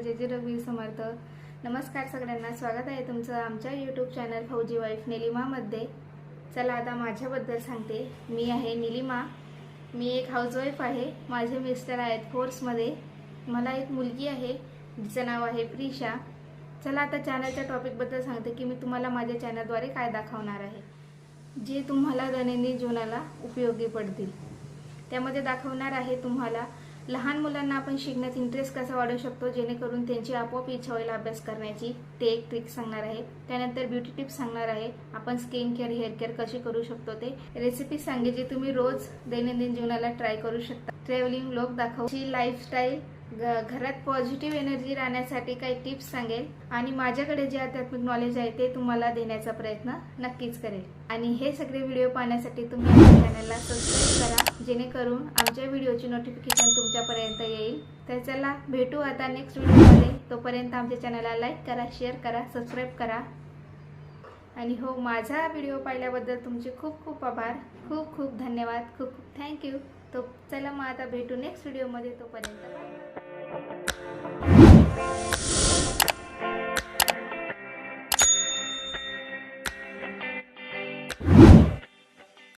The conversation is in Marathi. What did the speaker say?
जे रघुवीर समर्थ. नमस्कार सगळ्यांना. स्वागत आहे तुमचं आमच्या यूट्यूब चॅनल फौजी वाईफ निलिमामध्ये चला आता माझ्याबद्दल सांगते. मी आहे निलिमा. मी एक हाऊसवाईफ आहे. माझे मिस्टर आहेत फोर्समध्ये मला एक मुलगी आहे. जिचं नाव आहे प्रिशा. चला आता चॅनलच्या टॉपिकबद्दल सांगते की मी तुम्हाला माझ्या चॅनलद्वारे काय दाखवणार आहे. जे तुम्हाला दैनंदिन जीवनाला उपयोगी पडतील. त्यामध्ये दाखवणार आहे तुम्हाला लहान मुलांना आपण शिकण्यात इंटरेस्ट कसा वाढवू शकतो जेणेकरून त्यांची आपोआप इच्छा होईल अभ्यास करण्याची? ते एक ट्रिक सांगणार आहे. त्यानंतर ब्युटी टिप्स सांगणार आहे. आपण स्किन केअर हेअर केअर कशी करू शकतो ते? रेसिपी सांगे जे तुम्ही रोज दैनंदिन जीवनाला ट्राय करू शकता. ट्रॅव्हलिंग लोक दाखवची लाईफस्टाईल घरात पॉझिटिव्ह एनर्जी राहण्यासाठी काही टिप्स सांगेल. आणि माझ्याकडे जे आध्यात्मिक नॉलेज आहे ते तुम्हाला देण्याचा प्रयत्न नक्कीच करेल. आणि हे सगळे व्हिडिओ पाहण्यासाठी तुम्ही आमच्या चॅनलला सबस्क्राईब करा. जेणेकरून आमच्या व्हिडिओची नोटिफिकेशन तुमच्यापर्यंत येईल. तर चला भेटू आता नेक्स्ट व्हिडिओमध्ये तोपर्यंत आमच्या चॅनलला लाईक करा शेअर करा सबस्क्राईब करा. आणि हो माझा व्हिडिओ पाहिल्याबद्दल तुमचे खूप खूप आभार. खूप खूप धन्यवाद. खूप खूप थँक्यू तो चला मग आता भेटू नेक्स्ट व्हिडिओमध्ये तोपर्यंत.